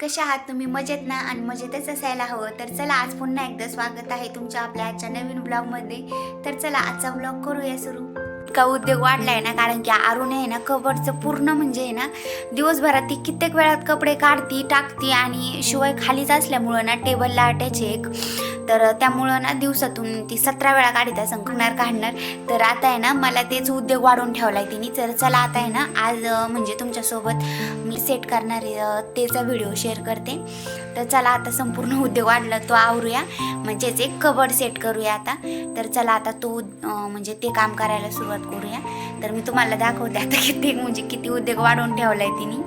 कशा आहात? तुम्ही मजेत ना? आणि मजेतच असायला हवं. तर चला आज पुन्हा एकदा स्वागत आहे तुमच्या आपल्या आजच्या नवीन ब्लॉगमध्ये तर चला आजचा ब्लॉग करूया सुरू. इतका उद्योग वाढलाय ना कारण की अरुण आहे ना कबडचं पूर्ण म्हणजे आहे ना दिवसभरात ती कित्येक वेळात कपडे काढती टाकती आणि शिवाय खालीच असल्यामुळं ना टेबलला अटॅच एक. तर त्यामुळं ना दिवसातून ती सतरा वेळा काढीत असं काढणार काढणार. तर आता आहे ना मला तेच उद्योग वाढवून ठेवलाय तिने. तर चला आता आहे ना आज म्हणजे तुमच्यासोबत मी सेट करणारे तेचा व्हिडिओ शेअर करते. तर चला आता संपूर्ण उद्योग वाढला तो आवरूया. म्हणजेच एक कबड सेट करूया आता. तर चला आता तो म्हणजे ते काम करायला सुरुवात करूया. तर मी तुम्हाला दाखवते आता किती म्हणजे किती उद्योग वाढवून ठेवलाय तिने.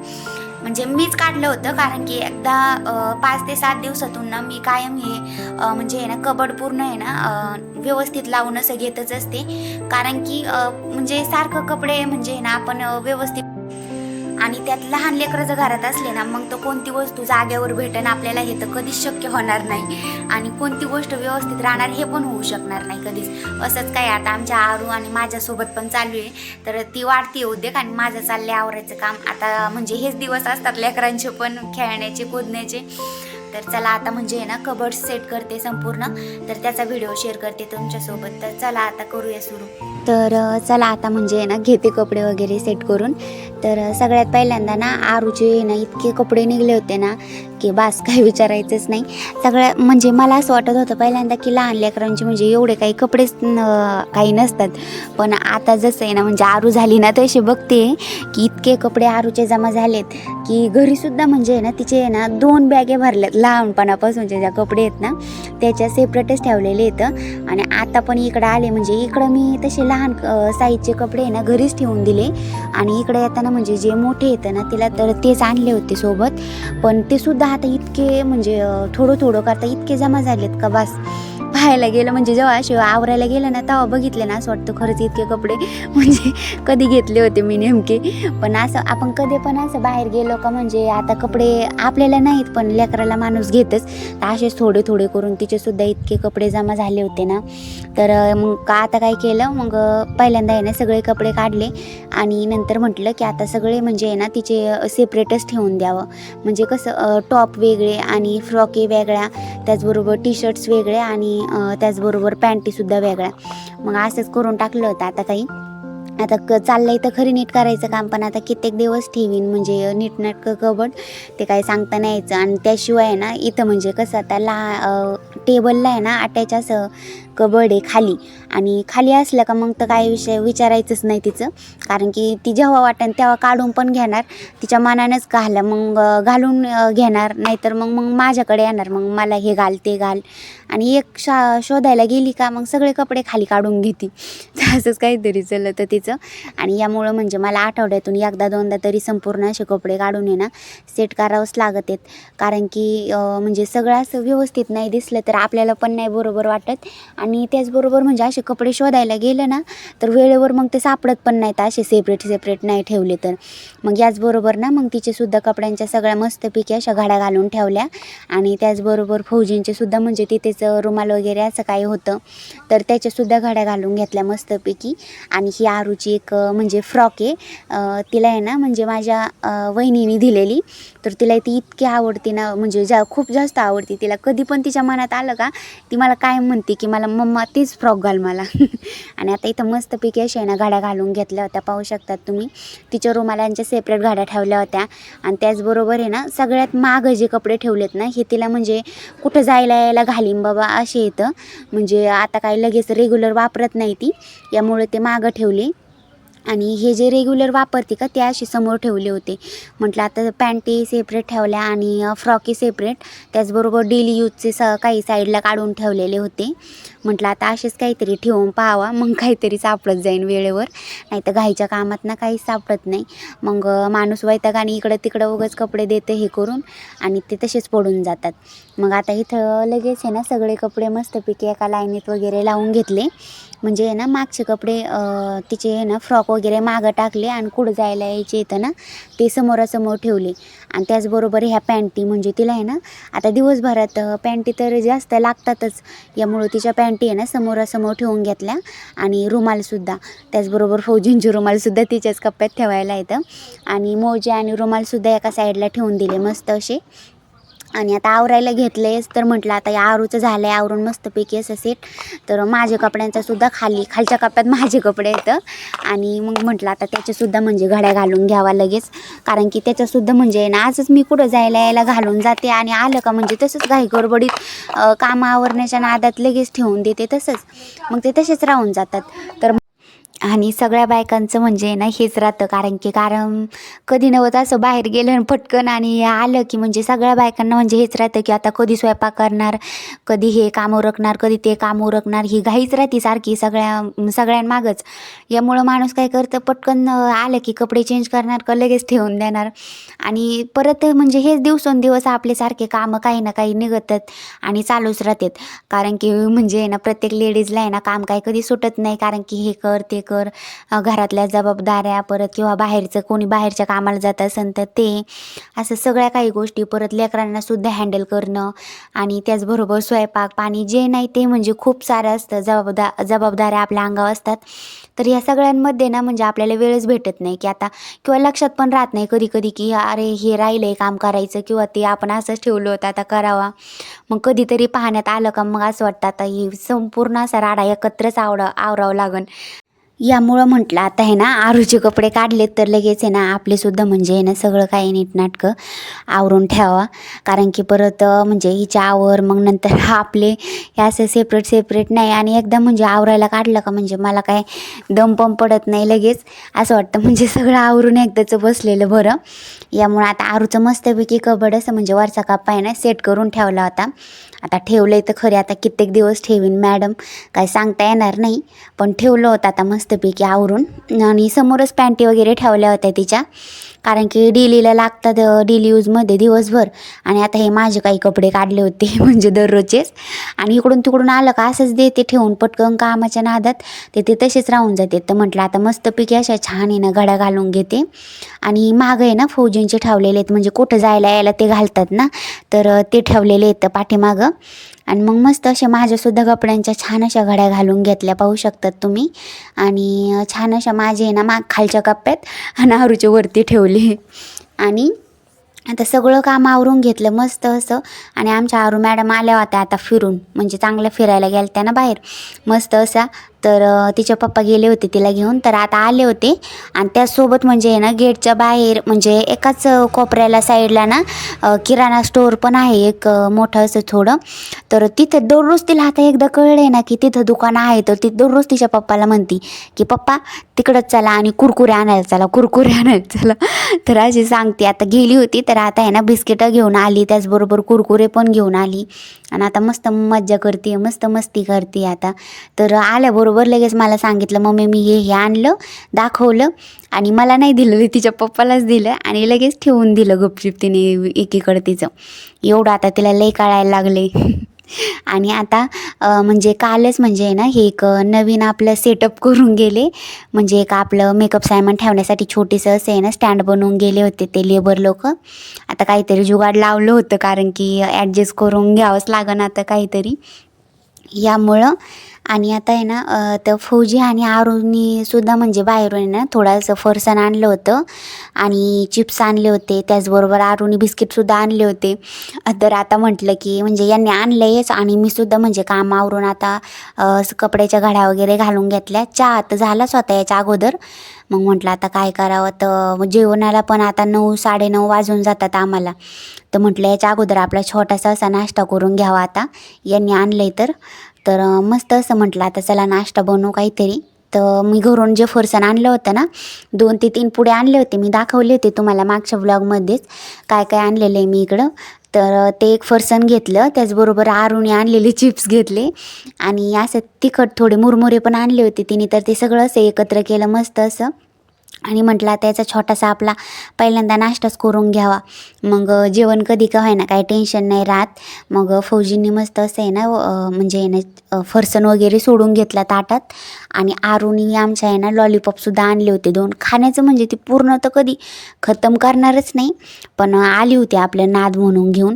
म्हणजे मीच काढलं होतं कारण की एकदा पाच ते सात दिवसातून ना मी कायम हे म्हणजे आहे ना कबड पूर्ण आहे ना व्यवस्थित लावून असं घेतच असते. कारण की म्हणजे सारखं कपडे म्हणजे ना आपण व्यवस्थित आणि त्यात लहान लेकरं जर घरात असले ना मग तर कोणती वस्तू जाग्यावर भेटणं आपल्याला हे तर कधीच शक्य होणार नाही. आणि कोणती गोष्ट व्यवस्थित राहणार हे पण होऊ शकणार नाही कधीच. असंच काय आता आमच्या आरू आणि माझ्यासोबत पण चालू आहे. तर ती वाढती उद्योग आणि माझं चालले आवरायचं काम. आता म्हणजे हेच दिवस असतात लेकरांचे पण खेळण्याचे कुदण्याचे. तर चला आता म्हणजे आहे ना कबर्ड सेट करते संपूर्ण. तर त्याचा व्हिडिओ शेअर करते तुमच्यासोबत. तर चला आता करूया सुरू. तर चला आता म्हणजे आहे ना घेते कपडे वगैरे सेट करून. तर सगळ्यात पहिल्यांदा ना आरूचे ना इतके कपडे निघले होते ना की बास काही विचारायचंच नाही. सगळ्या म्हणजे मला असं वाटत होतं पहिल्यांदा की लहान लेकरांचे म्हणजे एवढे काही कपडेच न- काही नसतात. पण आता जसं आहे ना म्हणजे आरू झाली ना तशी बघते की इतके कपडे आरूचे जमा झालेत की घरीसुद्धा म्हणजे आहे ना तिचे आहे ना दोन बॅगे भरल्यात. लहानपणापासूनचे ज्या कपडे आहेत ना त्याच्या सेपरेटच ठेवलेले आहेत. आणि आता पण इकडं आले म्हणजे इकडं मी तसे लहान साईजचे कपडे आहे ना घरीच ठेवून दिले. आणि इकडे येताना म्हणजे जे मोठे येतं ना तिला तर तेच आणले होते सोबत. पण ते सुद्धा आता इतके म्हणजे थोडं थोडं करता इतके जमा झालेत का बस. पाहायला गेलं म्हणजे जेव्हा असे आवरायला गेलं ना तेव्हा बघितलं ना असं वाटतं खरंच इतके कपडे. म्हणजे कधी घेतले होते मी नेमके. पण असं आपण कधी पण असं बाहेर गेलो का म्हणजे आता कपडे आपल्याला नाहीत पण लेकराला माणूस घेतच. तर असेच थोडे थोडे करून तिचेसुद्धा इतके कपडे जमा झाले होते ना. तर मग का आता काय केलं? मग पहिल्यांदा आहे ना सगळे कपडे काढले. आणि नंतर म्हटलं की आता सगळे म्हणजे आहे ना तिचे सेपरेटच ठेवून द्यावं. म्हणजे कसं टॉप वेगळे आणि फ्रॉके वेगळ्या. त्याचबरोबर टी शर्ट्स वेगळ्या आणि त्याचबरोबर पॅन्टीसुद्धा वेगळ्या. मग असंच करून टाकलं होतं आता काही. आता क चाललंय तर खरी नीट करायचं काम पण आता कित्येक दिवस ठेवीन म्हणजे नीटनाटकं कबड ते काय सांगता नाही यायचं. आणि त्याशिवाय आहे ना इथं म्हणजे कसं आता ला टेबलला आहे ना अटॅच असं कबड आहे खाली. आणि खाली असलं का मग तर काय विषय विचारायचंच नाही तिचं. कारण की ती जेव्हा वाटेल तेव्हा काढून पण घेणार. तिच्या मनानंच घाला मग घालून घेणार. नाहीतर मग मग माझ्याकडे येणार. मग मला हे घाल ते घाल. आणि एक शा शोधायला गेली का मग सगळे कपडे खाली काढून घेते. असंच काहीतरी चाललं तर तिचं. आणि यामुळं म्हणजे मला आठवड्यातून एकदा दोनदा तरी संपूर्ण असे कपडे काढून येणार सेट करावंच लागत आहेत. कारण की म्हणजे सगळं असं व्यवस्थित नाही दिसलं तर आपल्याला पण नाही बरोबर वाटत. आणि आणि त्याचबरोबर म्हणजे असे कपडे शोधायला गेलं ना तर वेळेवर मग ते सापडत पण नाहीत असे सेपरेट सेपरेट नाही ठेवले तर. मग याचबरोबर ना मग तिचेसुद्धा कपड्यांच्या सगळ्या मस्तपैकी अशा घाड्या घालून ठेवल्या. आणि त्याचबरोबर फौजींचेसुद्धा म्हणजे तिथेच रुमाल वगैरे असं काही होतं. तर त्याच्यासुद्धा घड्या घालून घेतल्या मस्तपैकी. आणि ही आरूची एक म्हणजे फ्रॉक आहे. तिला आहे ना म्हणजे माझ्या वहिनीने दिलेली. तर तिला ती इतकी आवडते ना म्हणजे जा खूप जास्त आवडते तिला. कधी पण तिच्या मनात आलं का ती मला काय म्हणते की मला मम्मा तेच फ्रॉक घाल मला. आणि आता इथं मस्तपैकी अशा आहे ना गाड्या घालून घेतल्या होत्या पाहू शकतात तुम्ही. तिच्या रुमालांच्या सेपरेट गाड्या ठेवल्या होत्या. आणि त्याचबरोबर आहे ना सगळ्यात मागं जे कपडे ठेवलेत ना हे तिला म्हणजे कुठं जायला यायला घालीन बाबा असे येतं म्हणजे आता काय लगेच रेग्युलर वापरत नाही ती. यामुळे ते मागं ठेवले. आणि हे जे रेग्युलर वापरते का ते असे समोर ठेवले होते. म्हटलं आता पॅन्टी सेपरेट ठेवल्या आणि फ्रॉकी सेपरेट त्याचबरोबर डेली यूजचे स काही साईडला काढून ठेवलेले होते. म्हटलं आता असेच काहीतरी ठेवून पाहावा. मग काहीतरी सापडत जाईन वेळेवर. नाही तर घाईच्या कामात ना काहीच सापडत नाही. मग माणूस वैताग आणि इकडं तिकडं उगाच कपडे देते हे करून आणि ते तसेच पडून जातात. मग आता इथं लगेच आहे ना सगळे कपडे मस्तपैकी एका लाईनीत वगैरे लावून घेतले. म्हणजे आहे ना मागचे कपडे तिचे आहे ना फ्रॉक वगैरे मागं टाकले आणि कुठं जायला यायचे येतं ना ते समोरासमोर ठेवले. आणि त्याचबरोबर ह्या पॅन्टी म्हणजे तिला आहे ना आता दिवसभरात पॅन्टी तर जास्त लागतातच. यामुळं तिच्या पॅन्टी आहे ना समोरासमोर ठेवून घेतल्या आणि रुमालसुद्धा त्याचबरोबर फौजींची रुमालसुद्धा तिच्याच कप्प्यात ठेवायला येतं. आणि मोजे आणि रुमालसुद्धा एका साईडला ठेवून दिले मस्त असे. आणि आता आवरायला घेतलेस तर म्हटलं आता या आरूचं झालं आहे आवरून मस्तपैकी असं सेट तर माझ्या कपड्यांचा सुद्धा खाली खालच्या कप्प्यात माझे कपडे येतं आणि मग म्हटलं आता त्याच्यासुद्धा म्हणजे घड्या घालून घ्यावा लगेच. कारण की त्याच्यासुद्धा म्हणजे ना आजच मी कुठं जायला यायला घालून जाते आणि आलं का म्हणजे तसंच घाई गडबडीत कामं आवरण्याच्या नादात लगेच ठेवून देते तसंच. मग ते तसेच राहून जातात. तर आणि सगळ्या बायकांचं म्हणजे ना हेच राहतं. कारण की कारण कधी नव्हतं असं बाहेर गेलं आणि पटकन आणि आलं की म्हणजे सगळ्या बायकांना म्हणजे हेच राहतं की आता कधी स्वयंपाक करणार कधी हे काम उरकणार कधी ते काम उरकणार ही घाईच राहते सारखी सगळ्या सगळ्यांमागच. यामुळं माणूस काय करतं पटकन आलं की कपडे चेंज करणार का लगेच ठेवून देणार. आणि परत म्हणजे हेच दिवसेंदिवस आपले सारखे कामं काही ना काही निघतात आणि चालूच राहतात. कारण की म्हणजे ना प्रत्येक लेडीजला आहे ना काम काही कधी सुटत नाही. कारण की हे कर ते कर. घरातल्या जबाबदाऱ्या परत किंवा बाहेरचं कोणी बाहेरच्या कामाला जात असेल तर ते. असं सगळ्या काही गोष्टी परत लेकरांना सुद्धा हँडल करणं आणि त्याचबरोबर स्वयंपाक पाणी जे नाही ते म्हणजे खूप सारं असतं. जबाबदा जबाबदाऱ्या आपल्या अंगावर असतात. तर या सगळ्यांमध्ये ना म्हणजे आपल्याला वेळच भेटत नाही की आता किंवा लक्षात पण राहत नाही कधी कधी की अरे हे राहिलं आहे काम करायचं किंवा ते आपण असंच ठेवलं होतं आता करावा. मग कधीतरी पाहण्यात आलं का मग असं वाटतं आता ही संपूर्ण असा राडा एकत्रच आवडा आवरावं लागन. यामुळं म्हटलं आता आहे ना आरूचे कपडे काढलेत तर लगेच आहे ना आपलेसुद्धा म्हणजे आहे ना सगळं काही नीटनाटकं आवरून ठेवा कारण की परत म्हणजे हिच्या आवर मग नंतर आपले हे असं सेपरेट सेपरेट नाही. आणि एकदा म्हणजे आवरायला काढलं का म्हणजे मला काय दम पण पडत नाही लगेच. असं वाटतं म्हणजे सगळं आवरून एकदाचं बसलेलं बरं. यामुळं आता आरूचं मस्तपैकी कबड असं म्हणजे वरचा काप आहे ना सेट करून ठेवला होता. आता ठेवलं आहे तर खरे आता कित्येक दिवस ठेवीन मॅडम काय सांगता येणार नाही पण ठेवलं होतं आता मस्तपैकी आवरून. आणि समोरच पॅन्टी वगैरे ठेवल्या होत्या तिच्या. कारण की डेलीला लागतात डेली यूजमध्ये दिवसभर. आणि आता हे माझे काही कपडे काढले होते म्हणजे दररोजचेच. आणि इकडून तिकडून आलं का असंच देते ठेवून पटकन कामाच्या नादात. ते ते तसेच राहून जाते. तर म्हटलं आता मस्तपैकी अशा छान आहे ना घड्या घालून घेते. आणि मागं आहे ना फौजींचे ठेवलेले आहेत. म्हणजे कुठं जायला यायला ते घालतात ना. तर ते ठेवलेले आहेत पाठीमागं. आणि मग मस्त अशा माझ्यासुद्धा कपड्यांच्या छान अशा घड्या घालून घेतल्या पाहू शकतात तुम्ही. आणि छान अशा माझे आहे ना माग खालच्या कप्प्यात आणि आरूच्या वरती ठेवले. आणि आता सगळं काम आवरून घेतलं मस्त असं. आणि आमच्या आरू मॅडम आल्या होत्या आता फिरून म्हणजे चांगलं फिरायला गेल्या ना बाहेर. मस्त असा तर तिचे पप्पा गेले होते तिला घेऊन. तर आता आले होते. आणि त्यासोबत म्हणजे आहे ना गेटच्या बाहेर म्हणजे एकाच कोपऱ्याला साईडला ना किराणा स्टोअर पण आहे एक मोठं असं थोडं. तर तिथं दररोज तिला आता एकदा कळलं आहे ना की तिथं दुकान आहे. तर ती दररोज तिच्या पप्पाला म्हणती की पप्पा तिकडंच चला आणि कुरकुरे आणायला चला कुरकुरे आणायला चला. तर अशी सांगते. आता गेली होती तर आता आहे ना बिस्किटं घेऊन आली. त्याचबरोबर कुरकुरे पण घेऊन आली. आणि आता मस्त मज्जा करते मस्त मस्ती करते आता. तर आल्याबरोबर लगेच मला सांगितलं मम्मी मी हे हे आणलं दाखवलं आणि मला नाही दिलं तिच्या पप्पालाच दिलं आणि लगेच ठेवून दिलं गपचिप तिने एकीकडे तिचं. एवढं आता तिला लई काळायला लागले आणि आता म्हणजे कालच म्हणजे आहे ना हे एक नवीन आपलं सेटअप करून गेले. म्हणजे एक आपलं मेकअप सायमन ठेवण्यासाठी छोटीसं असं आहे ना स्टँड बनवून गेले होते ते लेबर लोक. आता काहीतरी जुगाड लावलं होतं कारण की ॲडजस्ट करून घ्यावंच लागण आता काहीतरी. यामुळं आणि आता आहे ना तर फौजी आणि आरुनी सुद्धा म्हणजे बाहेरून आहे ना थोडंसं फरसाण आणलं होतं. आणि चिप्स आणले होते त्याचबरोबर आरुनी बिस्किटसुद्धा आणले होते. तर आता म्हटलं की म्हणजे यांनी आणलं आहेच आणि मी सुद्धा म्हणजे काम आवरून आता कपड्याच्या घड्या वगैरे घालून घेतल्या. चहा तर झालाच होता याच्या अगोदर. मग म्हटलं आता काय करावं? तर जेवणाला पण आता नऊ साडेनऊ वाजून जातात आम्हाला. तर म्हटलं याच्या अगोदर आपला छोटासा असा नाश्ता करून घ्यावा आता. यांनी आणलं आहे तर. तर मस्त असं म्हटलं आता चला नाश्ता बनवू काहीतरी. तर मी घरून जे फरसाण आणलं होतं ना दोन ते तीन पुढे आणले होते मी दाखवले होते तुम्हाला मागच्या ब्लॉगमध्येच काय काय आणलेलं आहे मी इकडं. तर ते एक फरसाण घेतलं त्याचबरोबर आरुणी आणलेले चिप्स घेतले. आणि असं तिखट थोडे मुरमुरे पण आणले होते तिने तर ते सगळं असं एकत्र केलं मस्त असं. आणि म्हटलं आता याचा छोटासा आपला पहिल्यांदा नाश्ताच करून घ्यावा. मग जेवण कधी का व्हायना काही टेन्शन नाही राहत. मग फौजींनी मस्त असं आहे ना म्हणजे आहे ना अ, वगैरे सोडून घेतला ताटात. आणि आरुनी आमच्या आहे ना लॉलीपॉपसुद्धा आणले होते दोन. खाण्याचं म्हणजे ती पूर्ण तर कधी खतम करणारच नाही पण आली होती आपलं नाद म्हणून घेऊन.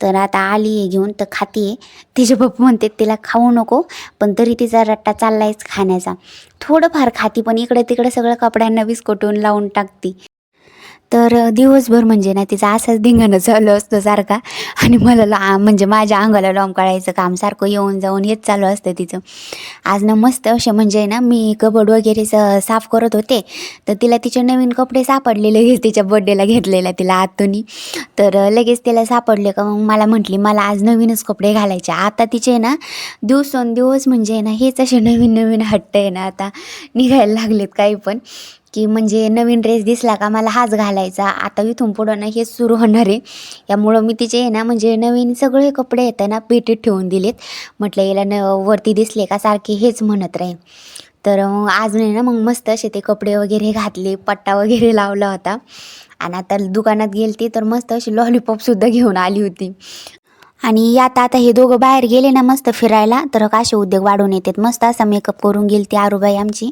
तर आता आली आहे घेऊन तर खाती आहे. तिचे पप्पा म्हणते तिला खाऊ नको पण तरी तिचा रट्टा चाललायच खाण्याचा. थोडंफार खाती पण इकडे तिकडे सगळं कपड्यांना विस्कटून लावून टाकती. तर दिवसभर म्हणजे ना तिचा असाच धिंगाणं चालू असतो सारखा. आणि मला ला म्हणजे माझ्या अंगाला लॉम काढायचं काम सारखं येऊन जाऊन हेच चालू असतं तिचं. आज ना मस्त असे म्हणजे ना मी कबड वगैरे साफ करत होते. तर तिला तिचे नवीन कपडे सापडले तिच्या बड्डेला घेतलेला तिला आतोनी. तर लगेच तिला सापडले का मग मला म्हटली मला आज नवीनच कपडे घालायचे आता तिचे ना दिवसेंदिवस म्हणजे ना हेच असे नवीन नवीन हट्ट आहे ना आता. निघायला लागलेत काही पण. की म्हणजे नवीन ड्रेस दिसला का मला हाच घालायचा. आता इथून पुढं ना हेच सुरू होणार आहे. यामुळं मी तिचे आहे ना म्हणजे नवीन सगळे कपडे येतं ना पेटीत ठेवून दिलेत. म्हटलं याला न वरती दिसले का सारखे हेच म्हणत राहील तर आज नाही ना मग मस्त असे ते कपडे वगैरे घातले पट्टा वगैरे लावला होता. आणि आता दुकानात गेलती तर मस्त अशी लॉलीपॉपसुद्धा घेऊन आली होती. आणि यात आता हे दोघं बाहेर गेले ना मस्त फिरायला तर असे उद्योग वाढून येतात. मस्त असा मेकअप करून गेली ती आरुबाई आमची.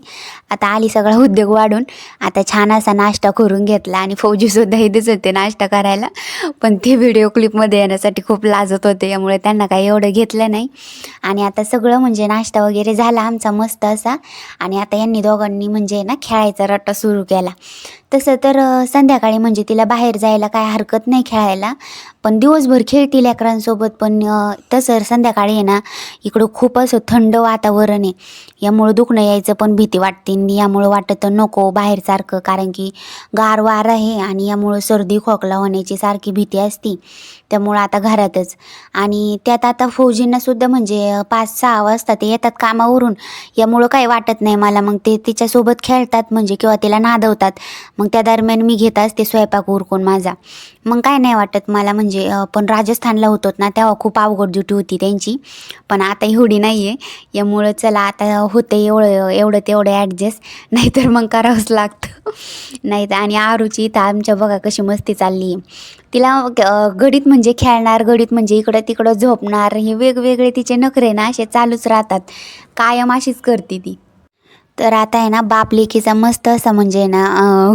आता आली सगळा उद्योग वाढून. आता छान असा नाश्ता करून घेतला आणि फौजीसुद्धा इथेच होते नाश्ता करायला. पण ते व्हिडिओ क्लिपमध्ये येण्यासाठी खूप लाजत होते. यामुळे त्यांना काही एवढं घेतलं नाही. आणि आता सगळं म्हणजे नाश्ता वगैरे झाला आमचा मस्त असा. आणि आता यांनी दोघांनी म्हणजे ना खेळायचा रट्टा सुरू केला. तसं तर संध्याकाळी म्हणजे तिला बाहेर जायला काय हरकत नाही खेळायला. पण दिवसभर खेळती लेकरांसोबत पण तसं संध्याकाळी आहे ना इकडं खूप असं थंड वातावरण आहे. यामुळं दुखणं यायचं पण भीती वाटते यामुळं वाटतं नको बाहेर सारखं कारण की गार वार आहे आणि यामुळं सर्दी खोकला होण्याची सारखी भीती असती. त्यामुळं आता घरातच. आणि त्यात आता फौजींना सुद्धा म्हणजे पाच सहा वाजता ते येतात कामावरून. यामुळं काही वाटत नाही मला. मग ते तिच्यासोबत खेळतात म्हणजे किंवा तिला नादवतात. मग त्या दरम्यान मी घेत असते स्वयंपाक उरकून माझा. मग काय नाही वाटत मला म्हणजे पण राजस्थानला होतो ना तेव्हा खूप अवघड ड्युटी होती त्यांची. पण आता एवढी नाही आहे यामुळं चला आता होतं एवढं एवढं तेवढं ॲडजस्ट नाहीतर मग करावंच लागतं. नाही तर आणि आरूची इथं आमच्या बघा कशी मस्ती चालली आहे तिला घडीत म्हणजे खेळणार घडीत म्हणजे इकडं तिकडं झोपणार हे वेगवेगळे तिचे नखरे ना असे चालूच राहतात. कायम अशीच करते ती. तर आता आहे ना बाप लेकीचा मस्त असा म्हणजे ना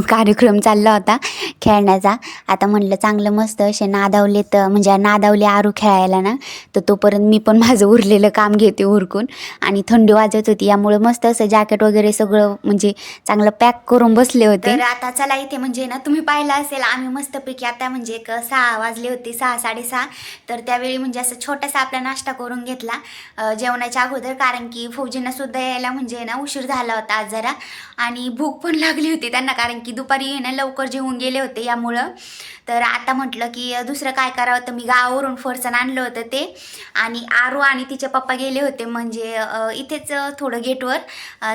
कार्यक्रम चालला होता खेळण्याचा. आता म्हटलं चांगलं मस्त असे नादावले तर म्हणजे नादावले आरू खेळायला ना तर तोपर्यंत मी पण माझं उरलेलं काम घेते उरकून. आणि थंडी वाजत होती यामुळे मस्त असं जॅकेट वगैरे सगळं म्हणजे चांगलं पॅक करून बसले होते. तर आता चला इथे म्हणजे ना तुम्ही पाहिलं असेल आम्ही मस्तपैकी आता म्हणजे एक सहा वाजले होते सहा साडेसहा. तर त्यावेळी म्हणजे असं छोटासा आपला नाश्ता करून घेतला जेवणाच्या अगोदर. कारण की फौजींना सुद्धा यायला म्हणजे ना उशीर झाला होता आज जरा. आणि भूक पण लागली होती त्यांना कारण की दुपारी ना लवकर जेवून गेले होते यामुळं. तर आता म्हटलं की दुसरं काय करावं? तर मी गावावरून फरसाण आणलं होतं ते. आणि आरू आणि तिचे पप्पा गेले होते म्हणजे इथेच थोडं गेटवर.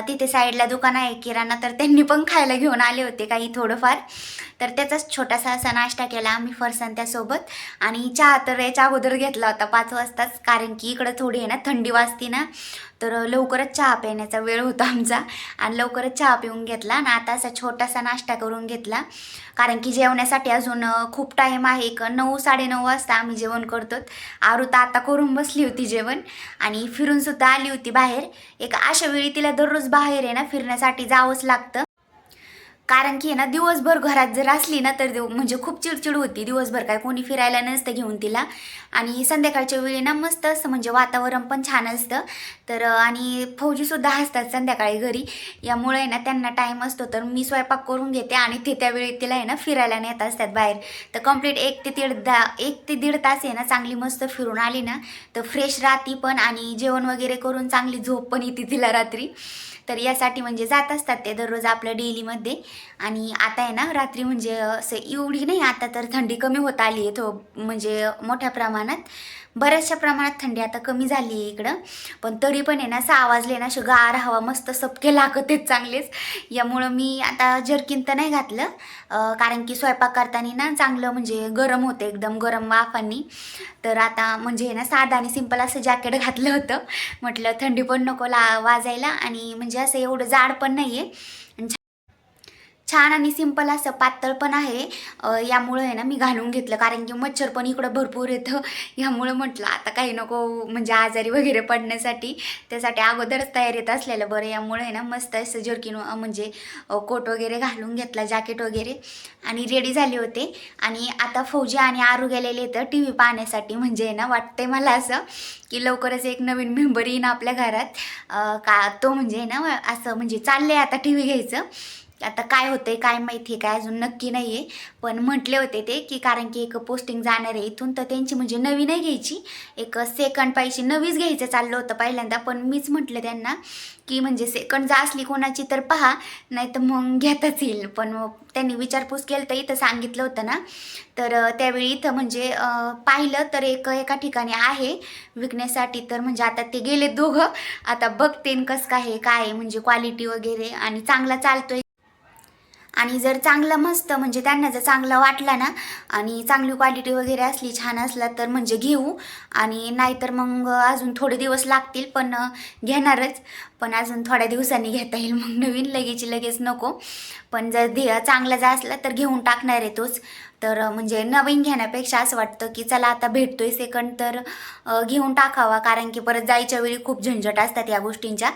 तिथे साईडला दुकान आहे किराणा तर त्यांनी पण खायला घेऊन आले होते काही थोडंफार. तर त्याचाच छोटासा असा नाश्ता केला आम्ही फरसाण त्यासोबत. आणि चहा तर याच्या अगोदर घेतला होता पाच वाजताच कारण की इकडं थोडी आहे ना थंडी वाजती ना. तर लवकरच चहा पिण्याचा वेळ होता आमचा. आणि लवकरच चहा पिऊन घेतला आणि आता असा छोटासा नाश्ता करून घेतला. कारण की जेवण्यासाठी अजून खूप टाईम आहे. एक नऊ साडेनऊ वाजता आम्ही जेवण करतो. आरुता आता करून बसली होती जेवण आणि फिरूनसुद्धा आली होती बाहेर. एक अशा वेळी तिला दररोज बाहेर आहे ना फिरण्यासाठी जावंच लागतं. कारण की आहे ना दिवसभर घरात जर असली ना तर म्हणजे खूप चिडचिड होती. दिवसभर काय कोणी फिरायला नसतं घेऊन तिला. आणि संध्याकाळच्या वेळी ना मस्त असतं म्हणजे वातावरण पण छान असतं. तर आणि फौजीसुद्धा असतात संध्याकाळी घरी. यामुळे ना त्यांना टाईम असतो. तर मी स्वयंपाक करून घेते आणि ते त्यावेळी तिला आहे ना फिरायला नेत असतात बाहेर. तर कंप्लीट एक ते दीड दा एक ते दीड तास आहे ना चांगली मस्त फिरून आली ना. तर फ्रेश राहती पण आणि जेवण वगैरे करून चांगली झोप पण येते तिला रात्री. तर यासाठी म्हणजे जात असतात ते दररोज आपल्या डेलीमध्ये. आणि आता आहे ना रात्री म्हणजे असं एवढी नाही आता तर थंडी कमी होत आली आहे थो म्हणजे मोठ्या प्रमाणात. बऱ्याचशा प्रमाणात थंडी आता कमी झाली आहे इकडं. पण तरी पण आहे ना सहा वाजले ना अशी गार हवा मस्त सपके लागत आहेत चांगलेच. यामुळं मी आता जर्किन तर नाही घातलं. कारण की स्वयंपाक करताना ना चांगलं म्हणजे गरम होतं एकदम गरम वाफांनी. तर आता म्हणजे आहे ना साधा आणि सिंपल असं जॅकेट घातलं होतं. म्हटलं थंडी पण नको ला वाजायला. आणि म्हणजे असं एवढं जाड पण नाही आहे छान आणि सिंपल असं पातळ पण आहे. यामुळं आहे ना मी घालून घेतलं. कारण की मच्छर पण इकडं भरपूर येतं. यामुळं म्हटलं आता काही नको म्हणजे आजारी वगैरे पडण्यासाठी. त्यासाठी अगोदरच तयारीत असलेलं बरं. यामुळे आहे ना मस्त असं जर्किन म्हणजे कोट वगैरे घालून घेतला जॅकेट वगैरे. आणि रेडी झाले होते. आणि आता फौजी आणि आरू गेलेले तर टी व्ही पाहण्यासाठी. म्हणजे आहे ना वाटते मला असं की लवकरच एक नवीन मेंबर येईन आपल्या घरात. का तो म्हणजे आहे ना असं म्हणजे चालले आता टी व्ही घ्यायचं. आता काय होतंय काय माहिती काय अजून नक्की नाही आहे पण म्हटले होते ते की कारण की एक पोस्टिंग जाणार आहे इथून तर त्यांची म्हणजे नवी नाही घ्यायची. एक सेकंड पाहिजे नवीच घ्यायचं चाललं होतं पहिल्यांदा. पण मीच म्हटलं त्यांना की म्हणजे सेकंड जा असली कोणाची तर पहा नाही तर मग घेताच येईल. पण मग त्यांनी विचारपूस केलं तर इथं सांगितलं होतं ना. तर त्यावेळी इथं म्हणजे पाहिलं तर एक एका ठिकाणी आहे. विकण्यासाठी तर म्हणजे आता ते गेले दोघं. आता बघतेन कसं काय काय म्हणजे क्वालिटी वगैरे. आणि चांगला चालतोय. आणि जर चांगलं मस्त म्हणजे त्यांना जर चांगलं वाटलं ना आणि चांगली क्वालिटी वगैरे असली छान असला तर म्हणजे घेऊ. आणि नाहीतर मग अजून थोडे दिवस लागतील पण घेणारच. पण अजून थोड्या दिवसांनी घेता येईल. मग नवीन लगेच लगेच नको. पण जर धे चांगला जर असला तर घेऊन टाकणार आहे तोच. तर म्हणजे नवीन घेण्यापेक्षा असं वाटतं की चला आता भेटतोय सेकंड तर घेऊन टाकावा. कारण की परत जायच्या वेळी खूप झंझट असतात या गोष्टींच्या.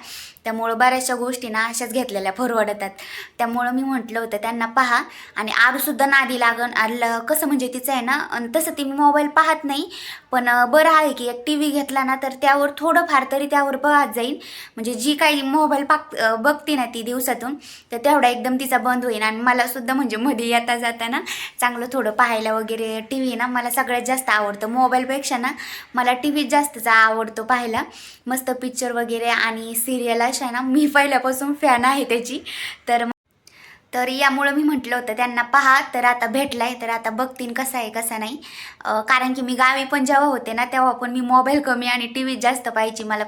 त्यामुळं बऱ्याचशा गोष्टी ना अशाच घेतलेल्या परवडतात. त्यामुळं मी म्हटलं होतं त्यांना पहा. आणि आरूसुद्धा नादी लागन आलं कसं म्हणजे तिचं आहे ना तसं ती मी मोबाईल पाहत नाही. पण बरं आहे की एक टी व्ही घेतला ना तर त्यावर थोडंफार तरी त्यावर पाहत जाईल. म्हणजे जी काही मोबाईल पाक बघते ना ती दिवसातून तर तेवढा एकदम तिचा बंद होईल आणि मला सुद्धा म्हणजे मध्ये येता जाताना चांगलं थोडं पाहायला वगैरे टी व्ही ना मला सगळ्यात जास्त आवडतं. मोबाईलपेक्षा ना मला टी व्ही जास्तच आवडतो पाहायला. मस्त पिक्चर वगैरे आणि सिरियल अशा आहे ना मी पहिल्यापासून फॅन आहे त्याची. तर तर यामुळं मी म्हटलं होतं त्यांना पहा तर आता भेटलाय तर आता बघतीन कसा आहे कसा नाही. कारण की मी गावी पण जेव्हा होते ना तेव्हा पण मी मोबाईल कमी आणि टी व्ही जास्त पाहिजे मला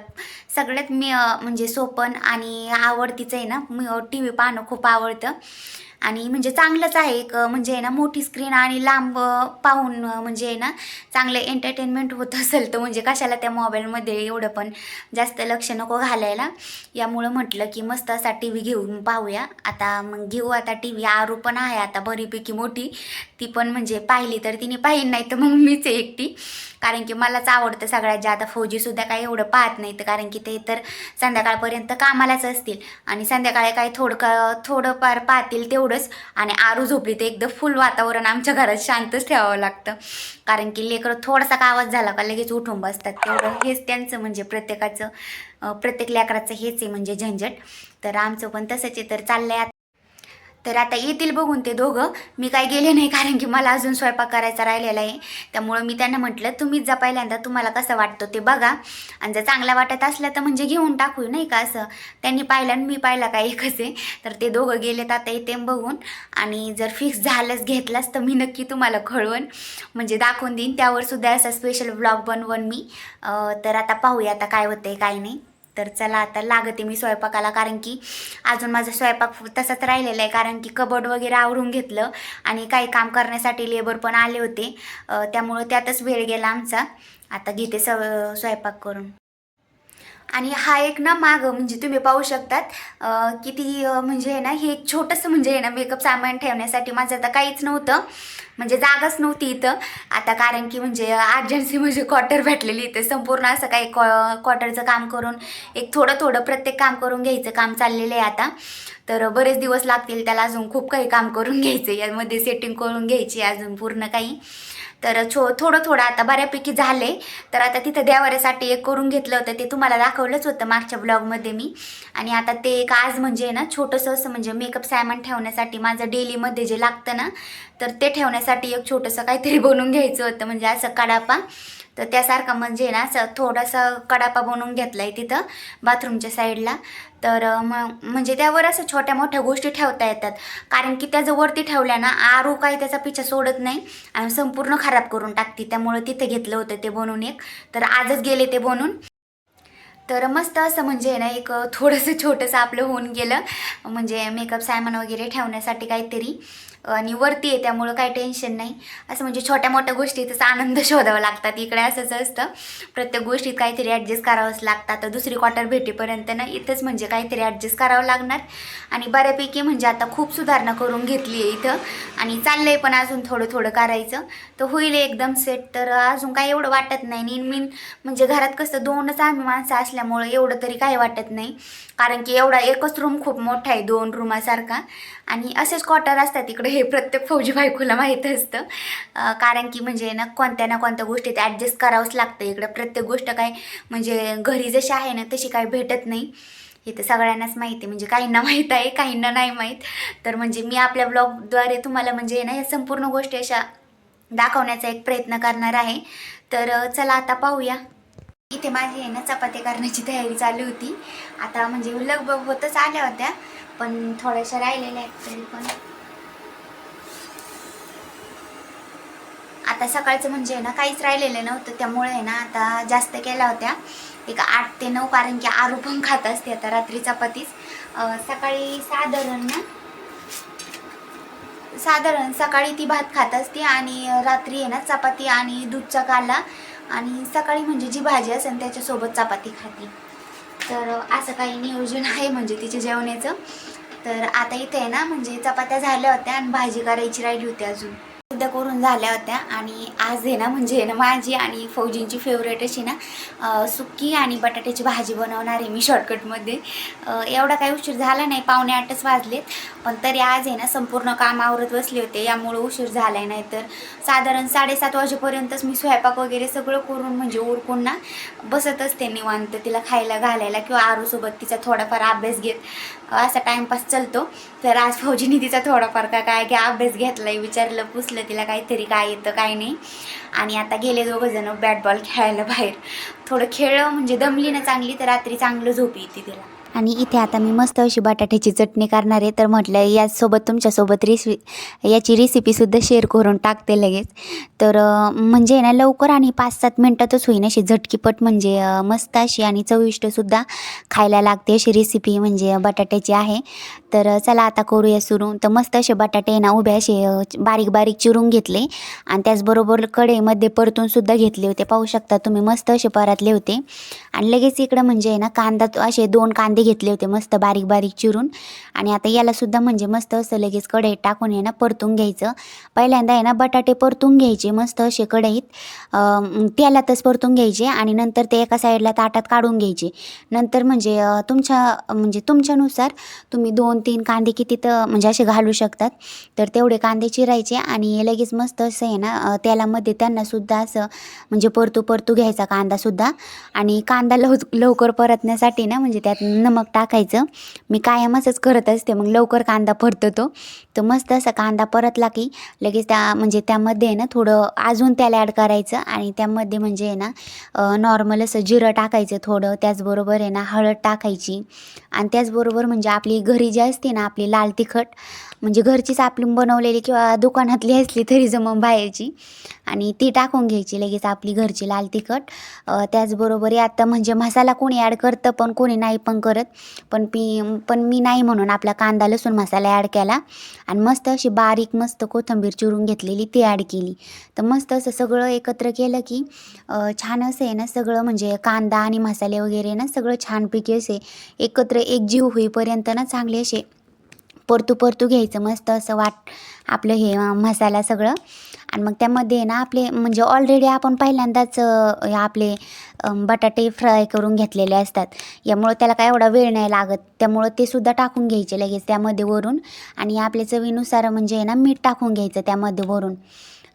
सगळ्यात मी म्हणजे सोपन आणि आवडतीचं आहे ना मी टी व्ही पाहणं खूप आवडतं. आणि म्हणजे चांगलंच आहे एक म्हणजे आहे ना मोठी स्क्रीन आणि लांब पाहून म्हणजे आहे ना चांगलं एंटरटेनमेंट होत असेल तर म्हणजे कशाला त्या मोबाईलमध्ये एवढं पण जास्त लक्ष नको घालायला. यामुळं म्हटलं की मस्त असा टी व्ही घेऊन पाहूया. आता मग घेऊ आता टी व्ही आरू पण आहे आता बरीपैकी मोठी. ती पण म्हणजे पाहिली तर तिने पाहिली नाही तर मग मीच एकटी. कारण की मलाच आवडतं सगळ्यात जादा फौजीसुद्धा काही एवढं पाहत नाहीत कारण की ते तर संध्याकाळपर्यंत कामालाच असतील. आणि संध्याकाळी काही थोडं का थोडंफार पाहतील तेवढंच. आणि आरू झोपली तर एकदम फुल वातावरण आमच्या घरात शांतच ठेवावं लागतं. कारण की लेकरं थोडासा का आवाज झाला का लगेच उठून बसतात. तेवढं हेच त्यांचं म्हणजे प्रत्येकाचं प्रत्येक लेकराचं हेच आहे म्हणजे झंझट. तर आमचं पण तसंच आहे. तर चाललंय तर आता येतील बघून ते दोघं. मी काय गेले नाही कारण की मला अजून स्वयंपाक करायचा राहिलेला आहे. त्यामुळं मी त्यांना म्हटलं तुम्हीच जा पहिल्यांदा तुम्हाला कसं वाटतं ते बघा. आणि जर चांगला वाटत असला तर म्हणजे घेऊन टाकू नाही का असं? त्यांनी पाहिलं आणि मी पाहिला काय एकच आहे. तर ते दोघं गेलेत आता येते बघून. आणि जर फिक्स झालंच घेतलाच तर मी नक्की तुम्हाला कळवण. म्हणजे दाखवून देईन. त्यावर सुद्धा असा स्पेशल ब्लॉग बनवून मी. तर आता पाहूया आता काय होतंय काय नाही. तर चला आता लागते मी स्वयंपाकाला कारण की अजून माझा स्वयंपाक तसाच राहिलेला आहे कारण की कबड वगैरे आवरून घेतलं आणि काही काम करण्यासाठी लेबर पण आले होते. त्यामुळं त्यातच वेळ गेला आमचा. आता घेते स स्वयंपाक करून. आणि हा एक ना माग म्हणजे तुम्ही पाहू शकतात किती म्हणजे आहे ना हे एक छोटंसं म्हणजे आहे ना मेकअप सामान ठेवण्यासाठी माझं आता काहीच नव्हतं. म्हणजे जागाच नव्हती इथं. आता कारण की म्हणजे अर्जन्सी म्हणजे क्वार्टर भेटलेली इथं. संपूर्ण असं काही कॉ क्वार्टरचं काम करून एक थोडं थोडं प्रत्येक काम करून घ्यायचं काम चाललेलं आहे आता. तर बरेच दिवस लागतील त्याला अजून खूप काही काम करून घ्यायचं यामध्ये सेटिंग करून घ्यायची अजून पूर्ण काही. तर छो थोडं थोडं आता बऱ्यापैकी झाले. तर आता तिथं देवाऱ्यासाठी एक करून घेतलं होतं ते तुम्हाला दाखवलंच होतं मागच्या ब्लॉगमध्ये मी. आणि आता ते एक आज म्हणजे ना छोटंसं असं म्हणजे मेकअप सामान ठेवण्यासाठी माझं डेलीमध्ये जे लागतं ना तर ते ठेवण्यासाठी एक छोटंसं काहीतरी बनवून घ्यायचं होतं म्हणजे असं कडापा. तर त्यासारखं म्हणजे ना असं थोडासा कडापा बनवून घेतला आहे तिथं बाथरूमच्या साईडला. तर मग म्हणजे त्यावर असं छोट्या मोठ्या गोष्टी ठेवता येतात. कारण की त्या वरती ठेवल्या ना आरू काही त्याचा पिछा सोडत नाही आणि संपूर्ण खराब करून टाकते. त्यामुळं तिथे घेतलं होतं ते बनवून एक. तर आजच गेले ते बनवून. तर मस्त असं म्हणजे ना एक थोडंसं छोटंसं आपलं होऊन गेलं. म्हणजे मेकअप सायमन वगैरे ठेवण्यासाठी काहीतरी. आणि वरती आहे त्यामुळं काही टेन्शन नाही. असं म्हणजे छोट्या मोठ्या गोष्टीतच आनंद शोधावा लागतात. इकडे असंच असतं. प्रत्येक गोष्टीत काहीतरी ॲडजस्ट करावंच लागतात. आता दुसरी क्वार्टर भेटेपर्यंत ना इथंच म्हणजे काहीतरी ॲडजस्ट करावं लागणार. आणि बऱ्यापैकी म्हणजे आता खूप सुधारणा करून घेतली आहे इथं. आणि चाललं आहे पण अजून थोडं थोडं करायचं. तर होईल एकदम सेट तर अजून काही एवढं वाटत नाही. मीन म्हणजे घरात कसं दोनच आम्ही माणसं असल्यामुळं एवढं तरी काही वाटत नाही. कारण की एवढा एकच रूम खूप मोठा आहे दोन रूमासारखा. आणि असेच क्वार्टर असतात इकडे हे प्रत्येक फौजी बायकोला माहीत असतं. कारण की म्हणजे ना कोणत्या ना कोणत्या गोष्टीत ॲडजस्ट करावंच लागतं. इकडं प्रत्येक गोष्ट काय म्हणजे घरी जशी आहे ना तशी काही भेटत नाही. हे तर सगळ्यांनाच माहिती आहे. म्हणजे काहींना माहीत आहे काहींना नाही माहीत. तर म्हणजे मी आपल्या ब्लॉगद्वारे तुम्हाला म्हणजे ना या संपूर्ण गोष्टी अशा दाखवण्याचा एक प्रयत्न करणार आहे. तर चला आता पाहूया. इथे माझी आहे ना चपाती करण्याची तयारी चालू होती. आता म्हणजे लगभग होतच आल्या होत्या पण थोड्याशा राहिलेल्या आहेत तरी पण. आता सकाळचं म्हणजे ना काहीच राहिलेलं नव्हतं त्यामुळे आहे ना आता जास्त केल्या होत्या. एक आठ ते नऊ कारण की आरू पण खात असते आता रात्री चपातीच. सकाळी साधारण ना साधारण सकाळी ती भात खात असते आणि रात्री आहे ना चपाती आणि दूधचा काला आणि सकाळी म्हणजे जी भाजी असेल त्याच्यासोबत चपाती खाते. तर असं काही नियोजन आहे म्हणजे तिच्या जेवणाचं. तर आता इथे आहे ना म्हणजे चपात्या झाल्या होत्या आणि भाजी करायची राहिली होती अजून. सुद्धा करून झाल्या होत्या आणि आज आहे ना म्हणजे आहे ना माझी आणि फौजींची फेवरेट अशी ना सुक्की आणि बटाट्याची भाजी बनवणार आहे मी शॉर्टकटमध्ये एवढा काही उशीर झाला नाही पावणे आठच वाजलेत. पण तरी आज आहे ना संपूर्ण काम आवरत बसले होते यामुळे उशीर झालाय नाही तर. साधारण साडेसात वाजेपर्यंतच मी स्वयंपाक वगैरे सगळं करून म्हणजे उरकून ना बसत असते निवांत तिला खायला घालायला किंवा आरूसोबत तिचा थोडाफार अभ्यास घेत. असा टाइमपास चालतो. तर आज फौजी तिचा थोडाफार का काय की अभ्यास घेतलाय विचारलं पुसलं तिला काहीतरी काय येतं काय नाही. आणि आता गेले दोघं जण बॅट बॉल खेळायला बाहेर. थोडं खेळ म्हणजे दमली ना चांगली तर रात्री चांगलं झोप येते तिला. आणि इथे आता मी मस्त अशी बटाट्याची चटणी करणार आहे. तर म्हटलं यासोबत तुमच्यासोबत रेसिपी याची रेसिपीसुद्धा शेअर करून टाकते लगेच. तर म्हणजे ना लवकर आणि पाच सात मिनटातच होईन अशी झटकीपट म्हणजे मस्त अशी आणि चविष्टसुद्धा खायला लागते अशी रेसिपी म्हणजे बटाट्याची आहे. तर चला आता करूया सुरू. तर मस्त असे बटाटे ना उभे असे बारीक बारीक चिरून घेतले. आणि त्याचबरोबर कढईमध्ये परतूनसुद्धा घेतले होते. पाहू शकता तुम्ही मस्त असे परतले होते. आणि लगेच इकडं म्हणजे ना कांदा असे दोन कांदे घेतले होते मस्त बारीक बारीक चिरून. आणि आता यालासुद्धा म्हणजे मस्त असं लगेच कढईत टाकून आहे ना परतून घ्यायचं. पहिल्यांदा आहे ना बटाटे परतून घ्यायचे मस्त असे कढईत. त्यालातच तेलातच परतून घ्यायचे आणि नंतर ते एका साईडला ताटात काढून घ्यायचे. नंतर म्हणजे तुमच्या म्हणजे तुमच्यानुसार तुम्ही दोन तीन कांदे किती तर म्हणजे असे घालू शकतात. तर तेवढे कांदे चिरायचे आणि लगेच मस्त असं आहे ना तेलामध्ये त्यांना सुद्धा असं म्हणजे परतू परतू घ्यायचा कांदासुद्धा आणि कांदा लव लवकर परतण्यासाठी ना म्हणजे त्यात नमक टाकायचं. मी कायम असंच करत असते मग लवकर कांदा परततो. तर मस्त असा कांदा परतला की लगेच त्या म्हणजे त्यामध्ये आहे ना थोडं अजून त्याला ॲड करायचं. आणि त्यामध्ये म्हणजे आहे ना नॉर्मल असं जिरं टाकायचं थोडं. त्याचबरोबर आहे ना हळद टाकायची. आणि त्याचबरोबर म्हणजे आपली घरी ज्या असते ना आपली लाल तिखट. म्हणजे घरचीच आपली बनवलेली किंवा दुकानातली असली तरी जमून बाहेरची. आणि ती टाकून घ्यायची लगेच आपली घरची लाल तिखट. त्याचबरोबर आता म्हणजे मसाला कोणी ॲड करतं पण कोणी नाही पण करत. पण पी पण मी नाही म्हणून आपला कांदा लसूण मसाला ॲड केला. आणि मस्त अशी बारीक मस्त कोथिंबीर चिरून घेतलेली ती ॲड केली. तर मस्त असं सगळं एकत्र केलं की छान असं आहे ना सगळं म्हणजे कांदा आणि मसाले वगैरे ना सगळं छानपैकी असे एकत्र एकजीव होईपर्यंत ना चांगले असे परतू परतू घ्यायचं मस्त असं वाट आपलं हे मसाला सगळं. आणि मग त्यामध्ये आहे ना आपले म्हणजे ऑलरेडी आपण पहिल्यांदाच हे आपले बटाटे फ्राय करून घेतलेले असतात. यामुळं त्याला काय एवढा वेळ नाही लागत. त्यामुळं ते सुद्धा टाकून घ्यायचे लगेच त्यामध्ये वरून. आणि आपल्या चवीनुसार म्हणजे आहे ना मीठ टाकून घ्यायचं त्यामध्ये वरून.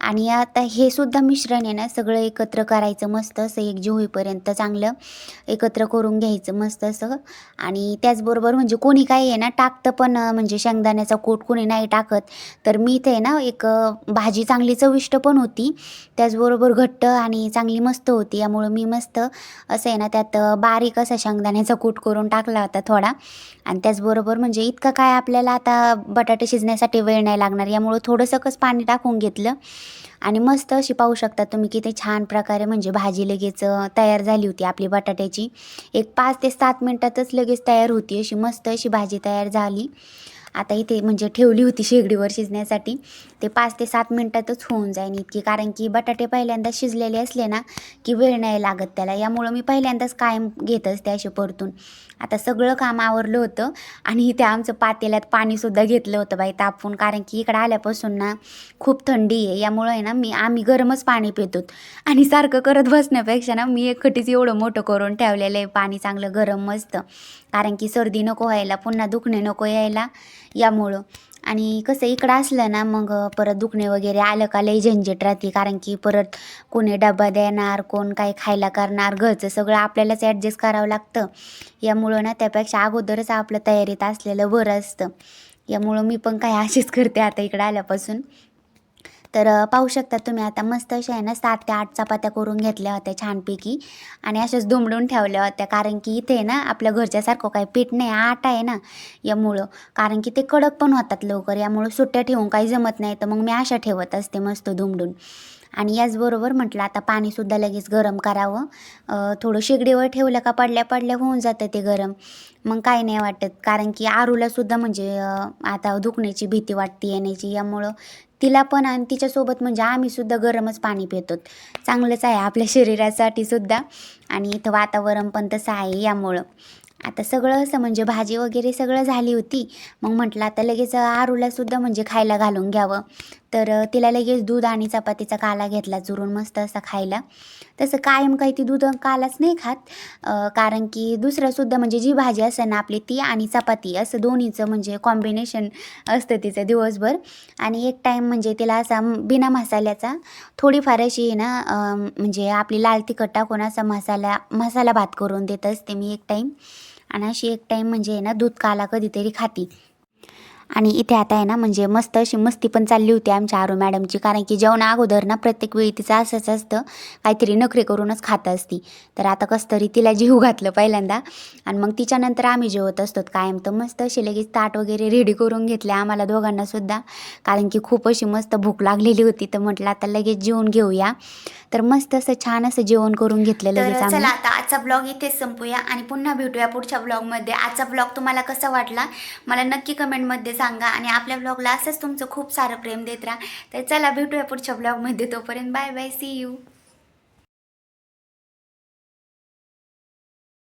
आणि आता हे सुद्धा मिश्रण आहे ना सगळं एकत्र करायचं मस्त असं एकजीव होईपर्यंत चांगलं एकत्र करून घ्यायचं मस्त असं. आणि त्याचबरोबर म्हणजे कोणी काही आहे ना टाकतं पण म्हणजे शेंगदाण्याचा कूट कोणी नाही टाकत. तर मी इथे आहे ना एक भाजी चांगली चविष्ट पण होती. त्याचबरोबर घट्ट आणि चांगली मस्त होती. यामुळं मी मस्त असं आहे ना त्यात बारीक असा शेंगदाण्याचा कूट करून टाकला होता थोडा. आणि त्याचबरोबर म्हणजे इतकं काय आपल्याला आता बटाटे शिजण्यासाठी वेळ नाही लागणार. यामुळं थोडंसंच पाणी टाकून घेतलं. आणि मस्त अशी पाहू शकता तुम्ही किती छान प्रकारे म्हणजे भाजी लगेच तयार झाली होती आपली बटाट्याची. एक पाच ते सात मिनटातच लगेच तयार होती अशी मस्त अशी भाजी तयार झाली. आता इथे म्हणजे ठेवली होती शेगडीवर शिजण्यासाठी. ते पाच ते सात मिनटातच होऊन जाईन इतकी कारण की बटाटे पहिल्यांदा शिजलेले असले ना की वेळ नाही लागत त्याला. यामुळं मी पहिल्यांदाच कायम घेत असते असे परतून. आता सगळं काम आवरलं होतं आणि इथे आमचं पातेल्यात पाणीसुद्धा घेतलं होतं बाई तापून कारण की इकडं आल्यापासून ना खूप थंडी आहे. यामुळं आहे ना मी आम्ही गरमच पाणी पितो. आणि सारखं करत बसण्यापेक्षा ना मी एकटीच एवढं मोठं करून ठेवलेलं आहे. पाणी चांगलं गरम मस्त. कारण की सर्दी नको व्हायला पुन्हा दुखणे नको यायला. यामुळं. आणि कसं इकडं असलं ना मग परत दुखणे वगैरे आलं का लई झंझट राहते. कारण की परत कोणी डबा देणार कोण काही खायला करणार घरचं सगळं आपल्यालाच ॲडजस्ट करावं लागतं. यामुळं ना त्यापेक्षा अगोदरच आपलं तयारीत असलेलं बरं असतं. यामुळं मी पण काही अशीच करते आता इकडं आल्यापासून. तर पाहू शकता तुम्ही आता मस्त अशा आहे ना सात ते आठ चपात्या करून घेतल्या होत्या छानपैकी आणि अशाच दुमडून ठेवल्या होत्या. कारण की इथे ना आपल्या घरच्यासारखं काही पीठ नाही आटा आहे ना यामुळं. कारण की ते कडक पण होतात लवकर यामुळं सुट्ट्या ठेवून काही जमत नाही. तर मग मी अशा ठेवत असते मस्त दुमडून. आणि याचबरोबर म्हटलं आता पाणीसुद्धा लगेच गरम करावं. थोडं शेगडीवर ठेवलं का पडल्या पडल्या होऊन जातं ते गरम. मग काय नाही वाटत. कारण की आरूलासुद्धा म्हणजे आता दुखण्याची भीती वाटते येण्याची. यामुळं तिला पण आणि तिच्यासोबत म्हणजे आम्हीसुद्धा गरमच पाणी पितो. चांगलंच आहे आपल्या शरीरासाठी सुद्धा. आणि इथं वातावरण पण तसं आहे यामुळं. आता सगळं असं म्हणजे भाजी वगैरे सगळं झाली होती. मग म्हटलं आता लगेच आरूलासुद्धा म्हणजे खायला घालून घ्यावं. तर तिला लगेच दूध आणि चपातीचा काला घेतला चुरून मस्त असा खायला. तसं कायम काही ती दूध कालाच नाही खात कारण की दुसरंसुद्धा म्हणजे जी भाजी असेल ना आपली ती आणि चपाती असं दोन्हीचं म्हणजे कॉम्बिनेशन असतं तिचं दिवसभर. आणि एक टाईम म्हणजे तिला असा बिना मसाल्याचा थोडीफार अशी आहे ना म्हणजे आपली लाल तिखट टाकून असा मसाला मसाला भात करून देत असते मी एक टाईम आणि अशी एक टाईम म्हणजे आहे ना दूध काला कधीतरी खाती. आणि इथे आता आहे ना म्हणजे मस्त अशी मस्ती पण चालली होती आमच्या आरू मॅडमची. कारण की जेवणा अगोदर ना प्रत्येक वेळी तिचं असंच असतं काहीतरी नखरे करूनच खात असती. तर आता कसं तरी तिला जीव घातलं पहिल्यांदा. आणि मग तिच्यानंतर आम्ही जेवत असतो. कायम तर मस्त अशी लगेच ताट वगैरे रेडी करून घेतले आम्हाला दोघांना सुद्धा. कारण की खूप अशी मस्त भूक लागलेली होती. तर म्हटलं आता लगेच जेवून घेऊया. तर मस्त असं छान असं जेवण करून घेतलं लगेच तर चला आता आजचा ब्लॉग इथेच संपूया आणि पुन्हा भेटूया पुढच्या ब्लॉगमध्ये आजचा ब्लॉग तुम्हाला कसा वाटला मला नक्की कमेंटमध्ये सांगा आणि आपल्या ब्लॉगला असंच तुमचं खूप सारं प्रेम देत राहा. तर चला भेटूया पुढच्या ब्लॉगमध्ये तोपर्यंत बाय बाय सी यू